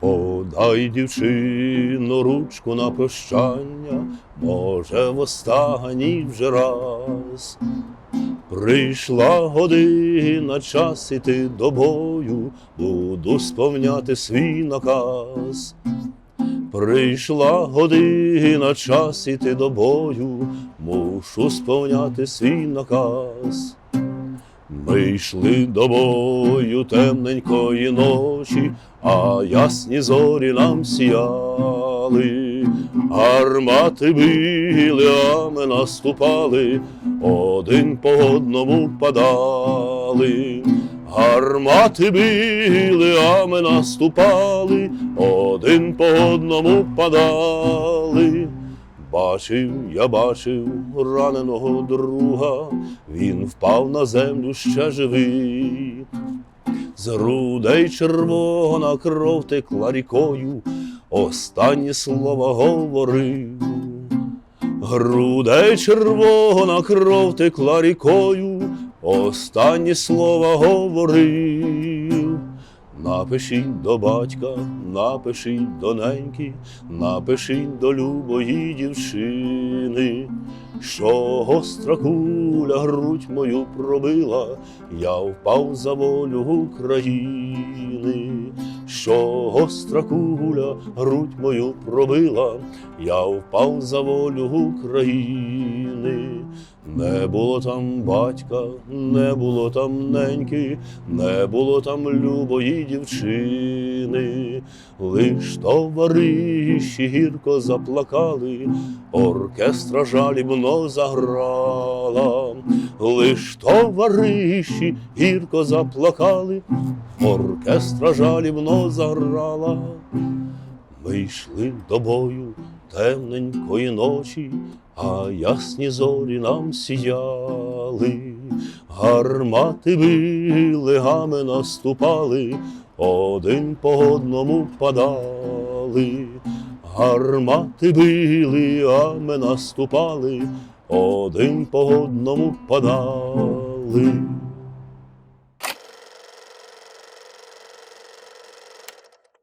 Подай дівчино ручку на прощання, може, в останній вже раз. Прийшла година, час іти до бою, буду сповняти свій наказ. Прийшла година, час іти до бою, мушу сповняти свій наказ. Ми йшли до бою темненької ночі, а ясні зорі нам сіяли, гармати били, а ми наступали, один по одному падали. Гармати били, а ми наступали, один по одному падали. Бачив, я бачив раненого друга, він впав на землю ще живий. З грудей червона кров текла рікою, останні слова говорив. Грудей червона кров текла рікою, останні слова говорив. Напишіть до батька, напишіть до неньки, напишіть до любої дівчини, що гостра куля грудь мою пробила, я впав за волю України, що гостра куля грудь мою пробила, я впав за волю України. Не було там батька, не було там неньки, не було там любої дівчини, лиш товариші гірко заплакали, оркестра жалібно заграла, лиш товариші гірко заплакали, оркестра жалібно заграла. Ми йшли до бою темненької ночі, а ясні зорі нам сіяли, гармати били, гами наступали, один по одному падали, гармати били, а ми наступали, один по одному падали.